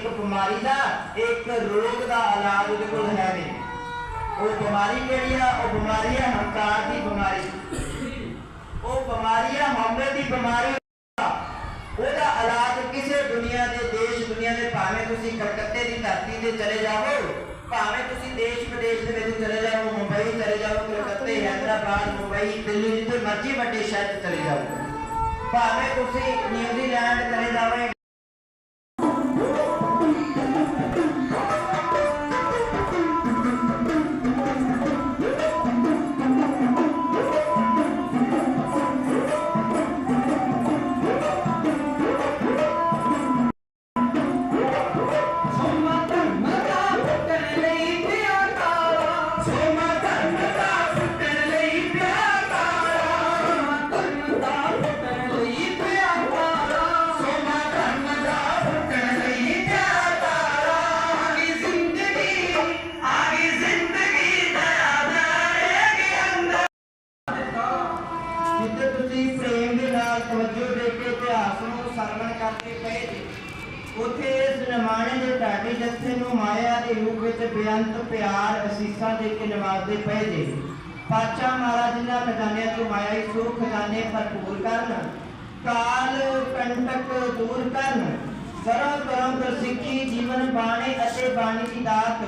ਇੱਕ ਬਿਮਾਰੀ ਦਾ, ਇੱਕ ਰੋਗ ਦਾ ਇਲਾਜ ਉਹਦੇ ਕੋਲ ਹੈ ਨਹੀਂ। ਉਹ ਬਿਮਾਰੀ ਕਿਹੜੀ ਆ? ਉਹ ਬਿਮਾਰੀ ਹੈ ਹੰਕਾਰ ਦੀ ਬਿਮਾਰੀ। ਉਹ ਬਿਮਾਰੀ ਆ ਹਮਲੇ ਦੀ ਬਿਮਾਰੀ। ਉਹਦਾ ਇਲਾਜ ਕਿਸੇ ਦੁਨੀਆ ਦੇ ਦੇਸ਼, ਦੁਨੀਆ ਦੇ ਭਾਵੇਂ ਤੁਸੀਂ ਕਲਕੱਤੇ ਦੀ ਧਰਤੀ ਤੇ ਚਲੇ ਜਾਓ ਭਾਵੇਂ ਤੁਸੀਂ ਦੇਸ਼ ਵਿਦੇਸ਼ ਦੇ ਵਿੱਚ ਚਲੇ ਜਾਓ ਮੁੰਬਈ ਚਲੇ ਜਾਓ ਕਲਕੱਤੇ, ਹੈਦਰਾਬਾਦ, ਮੁੰਬਈ, ਦਿੱਲੀ, ਜਿੱਥੇ ਮਰਜ਼ੀ ਵੱਡੇ ਸ਼ਹਿਰ ਚਲੇ ਜਾਓ। ਭਾਵੇਂ ਤੁਸੀਂ ਨਿਊਜ਼ੀਲੈਂਡ ਜਿੱਥੇ ਤੁਸੀਂ ਪ੍ਰੇਮ ਦੇ ਨਾਲ ਤਵੱਜੋ ਦੇ ਕੇ ਇਤਿਹਾਸ ਨੂੰ ਸਰਵਣ ਕਰਕੇ ਪਏ ਉੱਥੇ ਇਸ ਨਿਮਾਣੇ ਦੇ ਢਾਡੀ ਜੱਥੇ ਨੂੰ ਮਾਇਆ ਦੇ ਰੂਪ ਵਿੱਚ ਬੇਅੰਤ ਪਿਆਰ ਅਸੀਸਾਂ ਦੇ ਕੇ ਨਵਾਜ਼ਦੇ ਪਏ ਜੀ ਪਾਚਾ ਮਹਾਰਾਜ ਜਿਨ੍ਹਾਂ ਖਜ਼ਾਨਿਆਂ ਤੋਂ ਮਾਇਆ ਹੀ ਸੋ ਖਜ਼ਾਨੇ ਭਰਪੂਰ ਕਰਨ, ਕਾਲ ਕੰਟਕ ਦੂਰ ਕਰਨ, ਸਰਵ ਕਰਮ ਸਿੱਖੀ ਜੀਵਨ ਬਾਣੇ ਅਤੇ ਬਾਣੀ ਦੀ ਦਾਤ